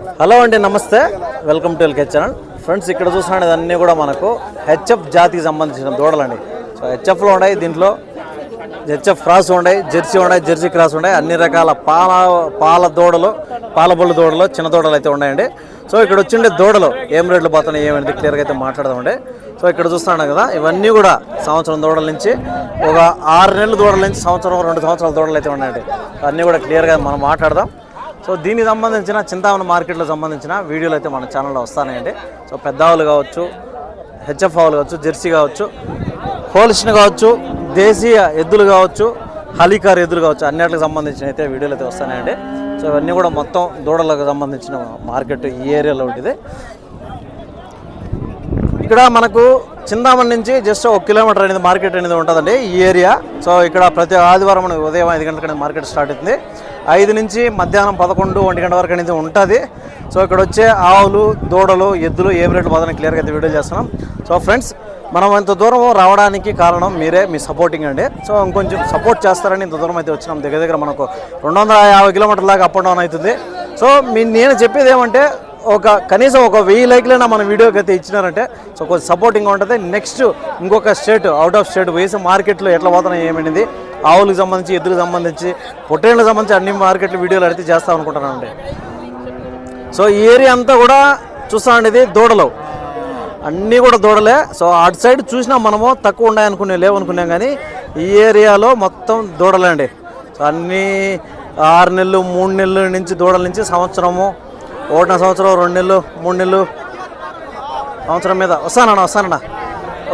Hello అండి నమస్తే. Welcome to LK channel. Friends ఇక్కడ చూస్తున్నది అన్నీ కూడా మనకు హెచ్ఎఫ్ జాతికి సంబంధించిన దూడలండి. సో హెచ్ఎఫ్లో ఉన్నాయి దీంట్లో హెచ్ఎఫ్ క్రాస్ ఉన్నాయి జెర్సీ ఉన్నాయి జెర్సీ క్రాస్ ఉన్నాయి అన్ని రకాల పాల పాల దూడలు పాల బొల్లు దూడలు చిన్న దూడలు అయితే ఉన్నాయండి. సో ఇక్కడ వచ్చిండే దూడలు ఏం రేట్లు పోతున్నాయి ఏమైంది క్లియర్గా అయితే మాట్లాడదామండి. సో ఇక్కడ చూస్తున్నాను కదా ఇవన్నీ కూడా సంవత్సరం దూడల నుంచి ఒక ఆరు నెలల దూడల నుంచి సంవత్సరం రెండు సంవత్సరాల దూడలు అయితే ఉన్నాయండి. అన్నీ కూడా క్లియర్గా మనం మాట్లాడదాం. సో దీనికి సంబంధించిన చింతామణి మార్కెట్లో సంబంధించిన వీడియోలు అయితే మన ఛానల్లో వస్తానండి. సో పెద్దవాళ్ళు కావచ్చు హెచ్ఎఫ్ ఆవులు కావచ్చు జెర్సీ కావచ్చు హోల్స్న్ కావచ్చు దేశీయ ఎద్దులు కావచ్చు హలీకార్ ఎద్దులు కావచ్చు అన్నిటికి సంబంధించిన అయితే వీడియోలు అయితే వస్తానండి. సో ఇవన్నీ కూడా మొత్తం దూడలకు సంబంధించిన మార్కెట్ ఈ ఏరియాలో ఉంటుంది ఇక్కడ మనకు చిందామణి నుంచి జస్ట్ ఒక కిలోమీటర్ అనేది మార్కెట్ అనేది ఉంటుందండి ఈ ఏరియా. సో ఇక్కడ ప్రతి ఆదివారం ఉదయం ఐదు గంటలకు మార్కెట్ స్టార్ట్ అవుతుంది. ఐదు నుంచి మధ్యాహ్నం పదకొండు ఒంటి గంట వరకు అనేది ఉంటుంది. సో ఇక్కడ వచ్చే ఆవులు దూడలు ఎద్దులు ఏం రేట్లు పోదని క్లియర్గా అయితే వీడియో చేస్తున్నాం. సో ఫ్రెండ్స్ మనం ఇంత దూరం రావడానికి కారణం మీరే మీ సపోర్టింగ్ అండి. సో ఇంకొంచెం సపోర్ట్ చేస్తారని ఇంత దూరం అయితే వచ్చినాం. దగ్గర దగ్గర మనకు రెండు వందల యాభై కిలోమీటర్ల దాకా అప్ అండ్ డౌన్ అవుతుంది. సో మీ నేను చెప్పేది ఏమంటే ఒక కనీసం ఒక వెయ్యి లైక్లైనా మన వీడియోకి అయితే ఇచ్చినారంటే సో కొంచెం సపోర్టింగ్గా ఉంటుంది. నెక్స్ట్ ఇంకొక స్టేట్ అవుట్ ఆఫ్ స్టేట్ వేసి మార్కెట్లో ఎట్లా పోతున్నాయి ఏమైంది ఆవులకు సంబంధించి ఎద్దులకు సంబంధించి పొట్టేళ్ళకి సంబంధించి అన్ని మార్కెట్లు వీడియోలు అయితే చేస్తాం అనుకుంటున్నాను అండి సో ఈ ఏరియా అంతా కూడా చూస్తామండి ఇది దూడలు. అన్నీ కూడా దూడలే. సో అటు సైడ్ చూసినా మనము తక్కువ ఉన్నాయనుకునే లేవనుకున్నాం కానీ ఈ ఏరియాలో మొత్తం దూడలే అండి. సో అన్నీ ఆరు నెలలు మూడు నెలల నుంచి దూడల నుంచి సంవత్సరము ఒకటిన సంవత్సరం రెండు నెలలు మూడు నెలలు సంవత్సరం మీద. వస్తానన్నా వస్తానన్నా.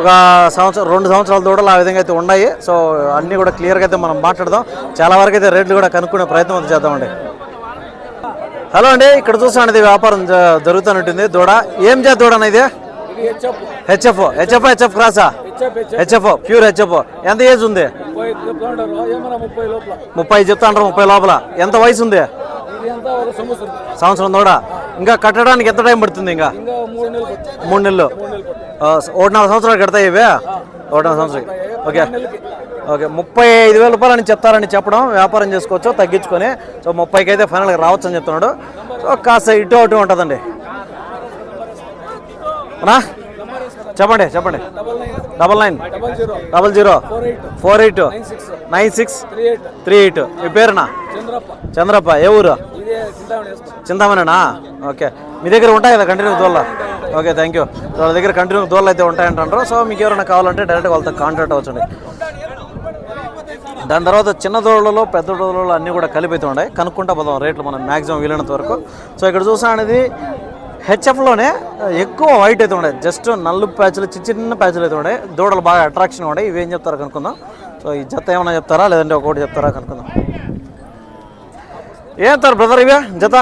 ఒక సంవత్సరం రెండు సంవత్సరాల దూడలు ఆ విధంగా అయితే ఉన్నాయి. సో అన్నీ కూడా క్లియర్గా అయితే మనం మాట్లాడదాం. చాలా వరకు అయితే రేట్లు కూడా కనుక్కునే ప్రయత్నం అయితే చేద్దామండి. హలో అండి ఇక్కడ చూస్తాను ఇది వ్యాపారం జరుగుతున్నట్టుంది. దూడ ఏం చేత దూడ ఇది? HF. HF HF క్రాసా? HF pure HF. ఎంత ఏజ్ ఉంది? ముప్పై చెప్తా అంటారు ముప్పై లోపల. ఎంత వయసు ఉంది? సంవత్సరం దూడ. ఇంకా కట్టడానికి ఎంత టైం పడుతుంది ఇంకా? మూడు నెలలు ఒకటి నాలుగు సంవత్సరాలు కడతాయి ఇవే? ఒకటి నాలుగు సంవత్సరాలు. ఓకే. ఓకే. ముప్పై ఐదు వేల రూపాయలు అని చెప్తారని చెప్పడం వ్యాపారం చేసుకోవచ్చు తగ్గించుకొని. సో ముప్పైకి అయితే ఫైనల్గా రావచ్చు అని చెప్తున్నాడు. సో కాస్త ఇటు అటు ఉంటుందండి. అన్నా? చెప్పండి చెప్పండి. Double nine. Double zero. Four eight. Nine six. Three eight. మీ పేరునా? చంద్రప్ప. ఏ ఊరు? ఇదే చింతామనేనా ఓకే. మీ దగ్గర ఉంటాయి కదా కంటిన్యూ దోళ్ళ ఓకే థ్యాంక్ యూ వాళ్ళ దగ్గర కంటిన్యూ దోళ్ళు అయితే ఉంటాయంటారు సో మీకు ఎవరైనా కావాలంటే డైరెక్ట్ వాళ్ళతో కాంటాక్ట్ అవ్వచ్చండి. దాని తర్వాత చిన్న దోళ్ళలో పెద్ద దోళ్ళలో అన్నీ కూడా కలిపి అయితే ఉన్నాయి. కనుక్కుంటా పోదాం రేట్లు మనం మ్యాక్సిమం వీలైనంత వరకు. సో ఇక్కడ చూసా అనేది హెచ్ఎఫ్లోనే ఎక్కువ వైట్ అయితే ఉండే జస్ట్ నల్లు ప్యాచ్లు చిన్న చిన్న ప్యాచ్లు అయితే ఉండే దూడలు బాగా అట్రాక్షన్ ఉండే ఇవి ఏం చెప్తారో కనుక్కుందాం. సో ఈ జత ఏమైనా చెప్తారా? లేదంటే ఒకటి చెప్తారా కనుక్కుందాం. ఏంటారు బ్రదర్ ఇవే? జత?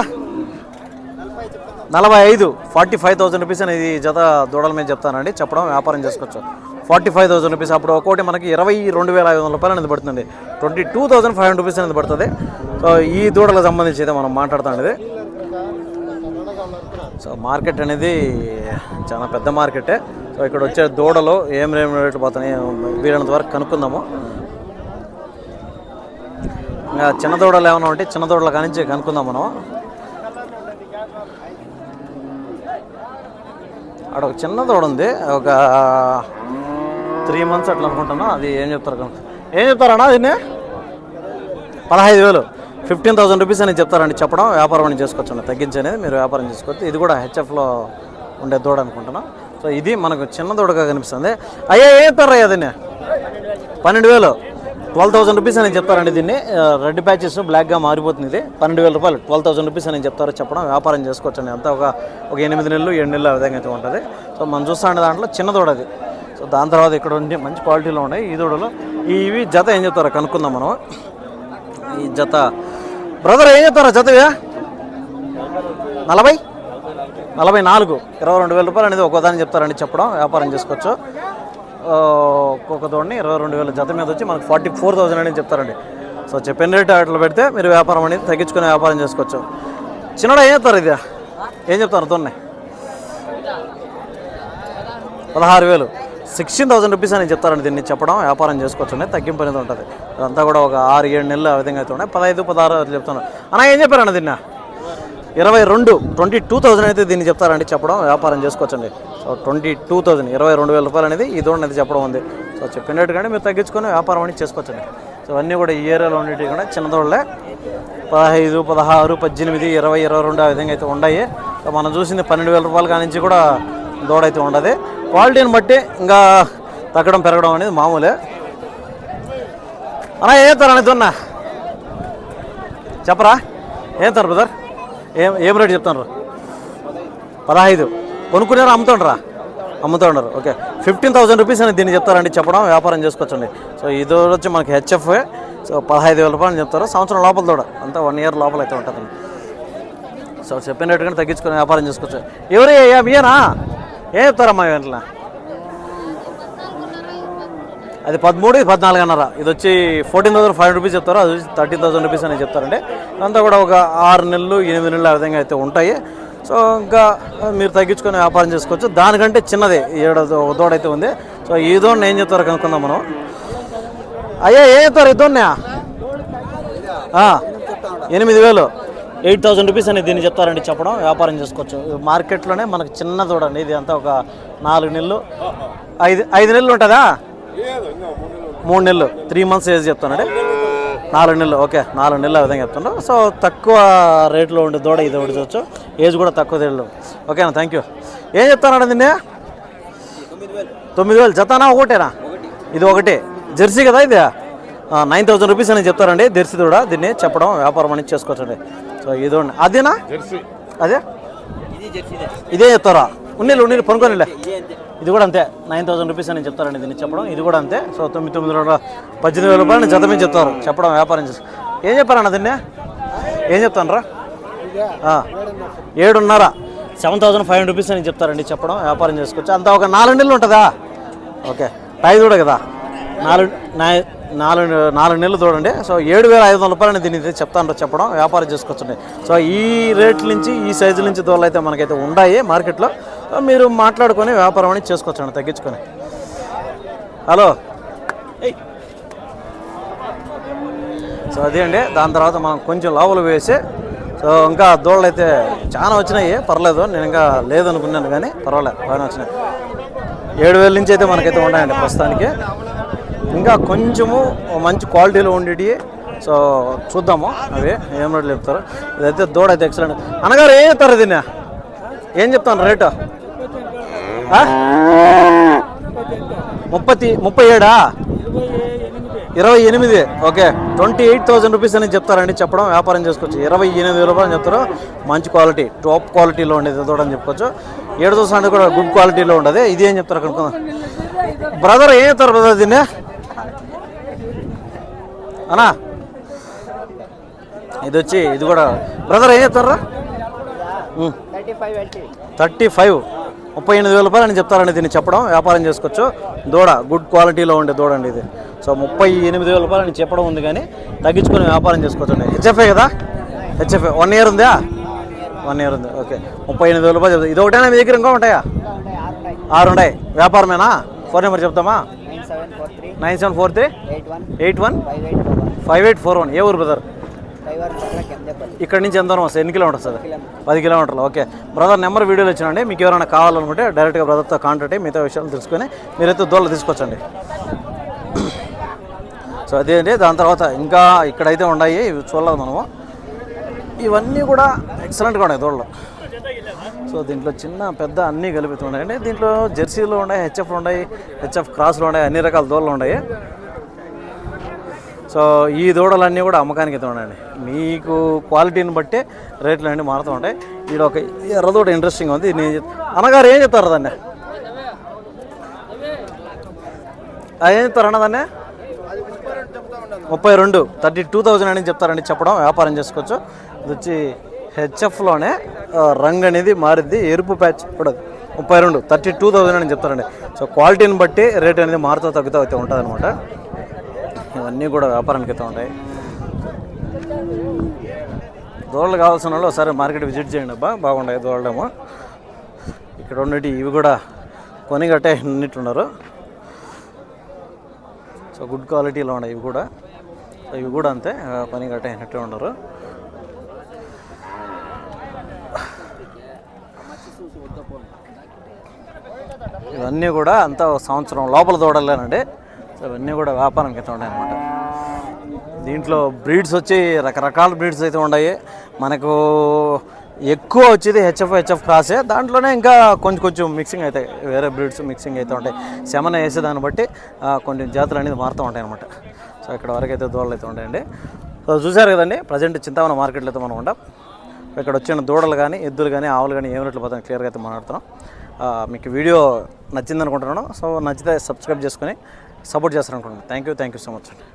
నలభై ఐదు. ఫార్టీ ఫైవ్ థౌసండ్ రూపీస్ అనేది జత దూడల మీద చెప్తానండి. చెప్పడం వ్యాపారం చేసుకోవచ్చు. ఫార్టీ ఫైవ్ థౌసండ్ రూపీస్ అప్పుడు ఒక్కోటి మనకి ఇరవై రెండు వేల ఐదు వందల రూపాయలు అనేది పడుతుంది twenty two thousand five hundred rupees అనేది పడుతుంది. సో ఈ దూడలకు సంబంధించి అయితే మనం మాట్లాడుతుంది సో మార్కెట్ అనేది చాలా పెద్ద మార్కెటే. సో ఇక్కడ వచ్చే దూడలు ఏం ఏం రేట్లు పోతున్నాయి వీలైనంత వరకు కనుక్కుందాము. ఇంకా చిన్న దూడలు ఏమైనా ఉంటే చిన్న దూడల కానించి కనుక్కుందాం మనం. అక్కడ ఒక చిన్న దూడ ఉంది. ఒక త్రీ మంత్స్ అట్లా అనుకుంటున్నా. అది ఏం చెప్తారు కనుక. ఏం చెప్తారన్నా దీన్ని? పదహైదు వేలు. ఫిఫ్టీన్ థౌసండ్ రూపీస్ అని చెప్తారండి చెప్పడం. వ్యాపారం అని చేసుకోవచ్చు తగ్గించి అనేది మీరు వ్యాపారం చేసుకోవచ్చు ఇది కూడా హెచ్ఎఫ్లో ఉండే దూడ అనుకుంటున్నా. సో ఇది మనకు చిన్న దూడగా కనిపిస్తుంది. అయ్యా ఏం చెప్తారా దీన్ని? పన్నెండు వేలు. ట్వెల్వ్ థౌసండ్ రూపీస్ అని చెప్తారండి దీన్ని. రెడ్ ప్యాచెస్ బ్లాక్గా మారిపోతుంది ఇది. పన్నెండు వేల రూపాయలు ట్వెల్వ్ థౌసండ్ రూపీస్ అని చెప్తారు చెప్పడం వ్యాపారం చేసుకోవచ్చు అండి అంతా ఒక ఒక ఎనిమిది నెలలు ఏడు నెలలు ఆ విధంగా అయితే ఉంటుంది. సో మనం చూస్తాండి దాంట్లో చిన్న దూడ అది. సో దాని తర్వాత ఇక్కడ ఉండి మంచి క్వాలిటీలో ఉన్నాయి ఈ దూడలో. ఇవి జత ఏం చెప్తారో కనుక్కుందాం మనం. ఈ జత. బ్రదర్ ఏం చెప్తారా జత నలభై? నలభై నాలుగు. ఇరవై రెండు వేల రూపాయలు అనేది ఒక్కోదాన్ని చెప్తారండి చెప్పడం వ్యాపారం చేసుకోవచ్చు. ఒక్కొక్క దోడిని ఇరవై రెండు వేల జత మీద వచ్చి మనకు ఫార్టీ ఫోర్ థౌసండ్ అనేది చెప్తారండి. సో చెప్పిన రేట్ అట్లా పెడితే మీరు వ్యాపారం అనేది తగ్గించుకునే వ్యాపారం చేసుకోవచ్చు. చిన్నడా ఏం చెప్తారు ఇది ఏం చెప్తారు దొన్నే పదహారు వేలు. సిక్స్టీన్ థౌసండ్ రూపీస్ అని చెప్తారండి దీన్ని చెప్పడం వ్యాపారం చేసుకోవచ్చు తగ్గింపు అనేది ఉంటుంది. అదంతా కూడా ఒక ఆరు ఏడు నెలలు ఆ విధంగా అయితే ఉన్నాయి. పదహైదు పదహారు చెప్తాను అన్న ఏం చెప్పారండి దీన్ని? ఇరవై రెండు ట్వంటీ టూ థౌజండ్ అయితే దీన్ని చెప్తారండి చెప్పడం వ్యాపారం చేసుకోవచ్చండి. సో ట్వంటీ టూ థౌజండ్ ఇరవై రెండు వేల రూపాయలు అనేది ఈ దూడ చెప్పడం ఉంది. సో చెప్పినట్టుగానే మీరు తగ్గించుకొని వ్యాపారం అనేది చేసుకోవచ్చండి. సో అన్నీ కూడా ఈ ఏరియాలో ఉండేవి కూడా చిన్న దూడలే పదహైదు పదహారు పద్దెనిమిది ఇరవై ఇరవై రెండు ఆ విధంగా అయితే ఉన్నాయి. సో మనం చూసింది పన్నెండు వేల రూపాయల కానించి కూడా దూడ అయితే ఉండదు. క్వాలిటీని బట్టి ఇంకా తగ్గడం పెరగడం అనేది మామూలే. అన్నా ఏం చెప్తారు చెప్పరా? ఏం సార్ బ్రదర్? ఏం ఏం రేటు చెప్తాను పదహైదు. కొనుక్కునేరా అమ్ముతుండ్రా? అమ్ముతుండ్రు. ఓకే. ఫిఫ్టీన్ థౌసండ్ రూపీస్ అని దీన్ని చెప్తారండి చెప్పడం వ్యాపారం చేసుకోవచ్చండి. సో ఇది వచ్చి మనకి హెచ్ఎఫ్. సో పదహైదు వేల రూపాయలు చెప్తారు. సంవత్సరం లోపల తోడ అంతా వన్ ఇయర్ లోపల అయితే ఉంటుందండి. సో చెప్పిన రేటు కానీ తగ్గించుకొని వ్యాపారం చేసుకోవచ్చు. ఎవరు అయ్యా మీయేనా? ఏం చెప్తారమ్మా వెంటనే? అది పదమూడు ఇది పద్నాలుగున్నర. ఇది వచ్చి ఫోర్టీన్ థౌసండ్ ఫైవ్ రూపీస్ చెప్తారు. అది వచ్చి థర్టీన్ థౌసండ్ రూపీస్ అని చెప్తారండి. అంతా కూడా ఒక ఆరు నెలలు ఎనిమిది నెలలు ఆ విధంగా అయితే ఉంటాయి. సో ఇంకా మీరు తగ్గించుకొని వ్యాపారం చేసుకోవచ్చు. దానికంటే చిన్నది. ఏడు ఒక దూడ అయితే ఉంది. సో ఈ దూడ ఏం చెప్తారో కనుక్కుందాం మనం. అయ్యా ఏం చెప్తారు ఈ దూడనే? ఎనిమిది వేలు. ఎయిట్ థౌసండ్ రూపీస్ అనేది దీన్ని చెప్తారండి చెప్పడం. వ్యాపారం చేసుకోవచ్చు. మార్కెట్లోనే మనకు చిన్న చూడండి ఇది అంతా ఒక నాలుగు నెలలు. ఐదు ఐదు నెలలు ఉంటుందా? మూడు నెలలు. త్రీ మంత్స్ ఏజ్ చెప్తానండి నాలుగు నెలలు. ఓకే నాలుగు నెలలు ఆ విధంగా చెప్తున్నారు సో తక్కువ రేట్లో ఉండే దూడ ఇది ఒకటి చూడొచ్చు. ఏజ్ కూడా తక్కువ తెలియదు ఓకేనా థ్యాంక్ యూ ఏం చెప్తానండి దీన్ని తొమ్మిది వేలు. జతానా ఒకటేనా? ఇది ఒకటి. జెర్సీ కదా ఇది? నైన్ థౌసండ్ రూపీస్ అని చెప్తారండి. జెర్సీ కూడా దీన్ని చెప్పడం వ్యాపారం అనేది చేసుకోవచ్చండి. సో ఇది ఉండి. అదేనా? అదే? ఇదే చెప్తారా? ఉన్నీళ్ళు ఉన్నీళ్ళు పనుకోనిలే ఇది కూడా అంతే. నైన్ థౌసండ్ రూపీస్ అని చెప్తారండి దీన్ని చెప్పడం. ఇది కూడా అంతే. సో తొమ్మిది తొమ్మిది వందల పద్దెనిమిది వేల రూపాయలు జత మీద చెప్తారు. చెప్పడం వ్యాపారం చేసి ఏం చెప్పారన్న దీన్ని? ఏం చెప్తాను రా ఏడున్నర. Seven thousand five hundred rupees అని చెప్తారండి చెప్పడం వ్యాపారం చేసుకోవచ్చు. అంత ఒక నాలుగు నెలలు ఉంటుందా? ఓకే. టైం కూడా కదా. నాలుగు నాలుగు నాలుగు నెలలు చూడండి. సో ఏడు వేల ఐదు వందల రూపాయలని దీన్ని అయితే చెప్తాను చెప్పడం వ్యాపారం చేసుకోవచ్చండి సో ఈ రేట్ నుంచి ఈ సైజు నుంచి దూడలు అయితే మనకైతే ఉన్నాయి మార్కెట్లో. మీరు మాట్లాడుకొని వ్యాపారం అనేది చేసుకోవచ్చండి తగ్గించుకొని. హలో. ఏయ్. సో అదే అండి. దాని తర్వాత మనం కొంచెం లోపల వేసి సో ఇంకా దూడలు అయితే చాలా వచ్చినాయి పర్లేదు. నేను ఇంకా లేదనుకున్నాను కానీ పర్వాలేదు బాగానే వచ్చినాయి. ఏడు వేల నుంచి అయితే మనకైతే ఉన్నాయండి ప్రస్తుతానికి. ఇంకా కొంచెము మంచి క్వాలిటీలో ఉండేవి సో చూద్దాము అవి ఏం రేట్లు చెప్తారు. ఇదైతే దూడ అయితే ఎక్సలెంట్ అనగారు ఏం చెప్తారు దీన్ని? ఏం చెప్తాను రేటు? ముప్పై ముప్పై ఏడా? ఇరవై ఎనిమిది. Okay. Twenty eight thousand rupees అని చెప్తారండి చెప్పడం వ్యాపారం చేసుకోవచ్చు. ఇరవై ఎనిమిది వేల రూపాయలు చెప్తారు. మంచి క్వాలిటీ టాప్ క్వాలిటీలో ఉండేది చూడని చెప్పుకోవచ్చు. ఏడు దోశ కూడా గుడ్ క్వాలిటీలో ఉండదు. ఇది ఏం చెప్తారు కనుక్కుందాం బ్రదర్ ఏం చెప్తారు బ్రదర్ దీన్ని? అనా ఇది వచ్చి ఇది కూడా బ్రదర్ ఏం చెప్తారా? థర్టీ ఫైవ్ ముప్పై ఎనిమిది వేల రూపాయలు అని చెప్తారండి దీన్ని చెప్పడం వ్యాపారం చేసుకోవచ్చు. దూడ గుడ్ క్వాలిటీలో ఉండే దూడ అండి ఇది. సో ముప్పై ఎనిమిది వేల రూపాయలు అని చెప్పడం ఉంది కానీ తగ్గించుకొని వ్యాపారం చేసుకోవచ్చు అండి. హెచ్ఎఫ్ఏ కదా? హెచ్ఎఫ్ఏ వన్ ఇయర్ ఉందా? వన్ ఇయర్ ఉంది ఓకే ముప్పై ఎనిమిది వేల రూపాయలు చెప్తా ఇది ఒకటేనా మీ దగ్గర ఇంకా ఉంటాయా? ఆరు ఉన్నాయి వ్యాపారమేనా? ఫోన్ నెంబర్ చెప్తామా? Nine seven four three eight one five eight four one. ఏ ఊరు బ్రదర్ ఇక్కడ నుంచి ఎంత వస్తుంది? ఎన్ని కిలోమీటర్స్ అది పది కిలోమీటర్లు. ఓకే. బ్రదర్ నెంబర్ వీడియోలో ఇచ్చినండి. మీకు ఎవరైనా కావాలనుకుంటే డైరెక్ట్గా బ్రదర్తో కాంటాక్ట్ అయ్యి మిగతా విషయాలు తెలుసుకొని మీరైతే దూరం తీసుకొచ్చండి. సో అదే అండి. దాని తర్వాత ఇంకా ఇక్కడైతే ఉన్నాయి. ఇవి చూడలేదు మనము. ఇవన్నీ కూడా ఎక్సలెంట్గా ఉన్నాయి దూడలు సో దీంట్లో చిన్న పెద్ద అన్నీ కలిపి ఉన్నాయండి. దీంట్లో జెర్సీలు ఉన్నాయి హెచ్ఎఫ్లు ఉన్నాయి హెచ్ఎఫ్ క్రాస్లు ఉన్నాయి అన్ని రకాల దూడలు ఉన్నాయి. సో ఈ దూడలన్నీ కూడా అమ్మకానికి అయితే ఉన్నాయండి మీకు క్వాలిటీని బట్టి రేట్లు అన్నీ మారుతూ ఉంటాయి. ఈడ ఒక ఎర్ర దూడ ఇంట్రెస్టింగ్ ఉంది. నేను అన్నగారు ఏం చెప్తారు దాన్ని? అది ఏం చెప్తారు అన్న దాన్ని? ముప్పై రెండు థర్టీ టూ థౌజండ్ అని చెప్తారండి చెప్పడం వ్యాపారం చేసుకోవచ్చు. ఇది వచ్చి హెచ్ఎఫ్లోనే రంగు అనేది మారిద్ది ఎరుపు ప్యాచ్ కూడా ముప్పై రెండు థర్టీ టూ థౌజండ్ అని చెప్తారండి. సో క్వాలిటీని బట్టి రేట్ అనేది మారుతూ తగ్గుతూ అయితే ఉంటుంది అనమాట ఇవన్నీ కూడా వ్యాపారానికి అయితే ఉంటాయి. దూడలు కావాల్సిన వాళ్ళు ఒకసారి మార్కెట్ విజిట్ చేయండి అబ్బా బాగుంటాయి దూడలేమో. ఇక్కడ ఉన్నటి ఇవి కూడా కొని గట్టే ఉన్నట్టున్నారు సో గుడ్ క్వాలిటీలో ఉన్నాయి ఇవి కూడా. సో ఇవి కూడా అంతే కొని పని గట్ట అయినట్టే ఉన్నారు. ఇవన్నీ కూడా అంతా సంవత్సరం లోపల దూడలేనండి. సో ఇవన్నీ కూడా వ్యాపారానికి అయితే ఉన్నాయి అనమాట దీంట్లో బ్రీడ్స్ వచ్చి రకరకాల బ్రీడ్స్ అయితే ఉన్నాయి. మనకు ఎక్కువ వచ్చేది హెచ్ఎఫ్ హెచ్ఎఫ్ క్రాసే దాంట్లోనే ఇంకా కొంచెం కొంచెం మిక్సింగ్ అయితే వేరే బ్రీడ్స్ మిక్సింగ్ అయితే ఉంటాయి. శమన వేసే దాన్ని బట్టి కొంచెం కొన్ని జాతులు అనేది మారుతూ ఉంటాయి అనమాట సో ఇక్కడ వరకు అయితే దూడలు అయితే ఉంటాయండి. సో చూసారు కదండి ప్రజెంట్ చింతామణ మార్కెట్లో అయితే మనం ఉంటాం ఇక్కడ వచ్చిన దూడలు కానీ ఎద్దులు కానీ ఆవులు కానీ ఏమి రేట్లు క్లియర్గా అయితే మాట్లాడుతున్నాం. మీకు వీడియో నచ్చింది అనుకుంటున్నాను సో నచ్చితే సబ్స్క్రైబ్ చేసుకొని support చేస్తారనుకుంటున్నాను. Thank you thank you so much అండి